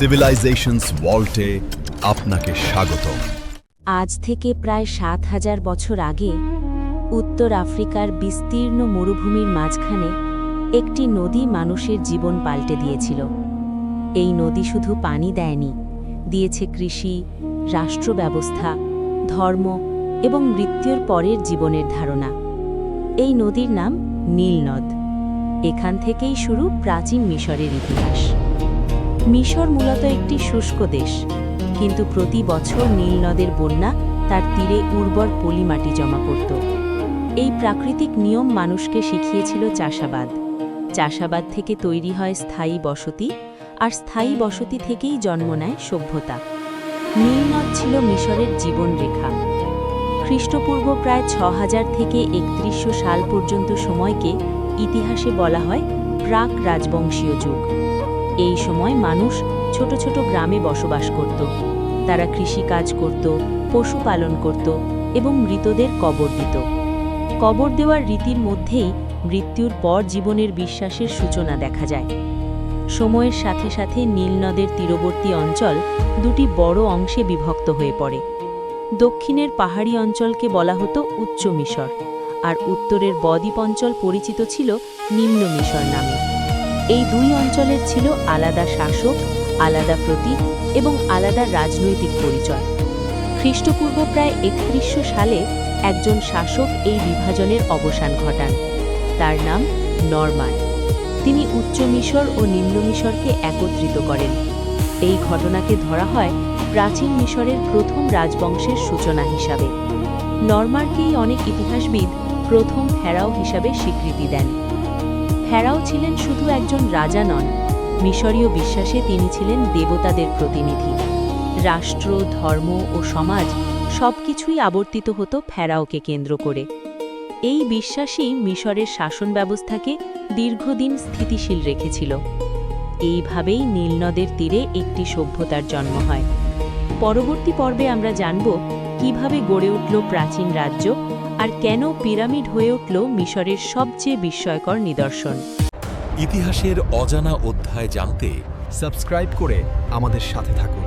Civilisations ওয়াল্টে আপনাকে স্বাগত আজ থেকে প্রায় সাত হাজার বছর আগে উত্তর আফ্রিকার বিস্তীর্ণ মরুভূমির মাঝখানে একটি নদী মানুষের জীবন পাল্টে দিয়েছিল। এই নদী শুধু পানি দেয়নি, দিয়েছে কৃষি রাষ্ট্র ব্যবস্থা ধর্ম এবং মৃত্যুর পরের জীবনের ধারণা। এই নদীর নাম নীলনদ। এখান থেকেই শুরু প্রাচীন মিশরের ইতিহাস। মিশর মূলত একটি শুষ্ক দেশ, কিন্তু প্রতি বছর নীল নদের বন্যা তার তীরে উর্বর পলিমাটি জমা করত এই প্রাকৃতিক নিয়ম মানুষকে শিখিয়েছিল চাষাবাদ। চাষাবাদ থেকে তৈরি হয় স্থায়ী বসতি, আর স্থায়ী বসতি থেকেই জন্ম নেয় সভ্যতা। নীলনদ ছিল মিশরের জীবনরেখা খ্রিস্টপূর্ব প্রায় ছ হাজার থেকে একত্রিশশো সাল পর্যন্ত সময়কে ইতিহাসে বলা হয় প্রাক রাজবংশীয় যুগ। এই সময় মানুষ ছোট ছোট গ্রামে বসবাস করত। তারা কৃষিকাজ করত, পশুপালন করত এবং মৃতদের কবর দিত। কবর দেওয়ার রীতির মধ্যেই মৃত্যুর পর জীবনের বিশ্বাসের সূচনা দেখা যায়। সময়ের সাথে সাথে নীলনদের তীরবর্তী অঞ্চল দুটি বড় অংশে বিভক্ত হয়ে পড়ে। দক্ষিণের পাহাড়ি অঞ্চলকে বলা হতো উচ্চ মিশর, আর উত্তরের বদ্বীপ অঞ্চল পরিচিত ছিল নিম্ন মিশর নামে। এই দুই অঞ্চলের ছিল আলাদা শাসক, আলাদা প্রতীক এবং আলাদা রাজনৈতিক পরিচয়। খ্রিস্টপূর্ব প্রায় একত্রিশশো সালে একজন শাসক এই বিভাজনের অবসান ঘটান। তার নাম নরমান। তিনি উচ্চ মিশর ও নিম্ন মিশরকে একত্রিত করেন। এই ঘটনাকে ধরা হয় প্রাচীন মিশরের প্রথম রাজবংশের সূচনা হিসাবে। নরমারকেই অনেক ইতিহাসবিদ প্রথম ফেরাও হিসাবে স্বীকৃতি দেন। ফেরাও ছিলেন শুধু একজন রাজা নন, মিশরীয় বিশ্বাসে তিনি ছিলেন দেবতাদের প্রতিনিধি। রাষ্ট্র, ধর্ম ও সমাজ সবকিছুই আবর্তিত হতো ফেরাওকে কেন্দ্র করে। এই বিশ্বাসই মিশরের শাসন ব্যবস্থাকে দীর্ঘদিন স্থিতিশীল রেখেছিল। এইভাবেই নীলনদের তীরে একটি সভ্যতার জন্ম হয়। পরবর্তী পর্বে আমরা জানব কীভাবে গড়ে উঠল প্রাচীন রাজ্য আর কেন পিরামিড হয়ে উঠল মিশরের সবচেয়ে বিস্ময়কর নিদর্শন? ইতিহাসের অজানা অধ্যায় জানতে সাবস্ক্রাইব করে আমাদের সাথে থাকুন।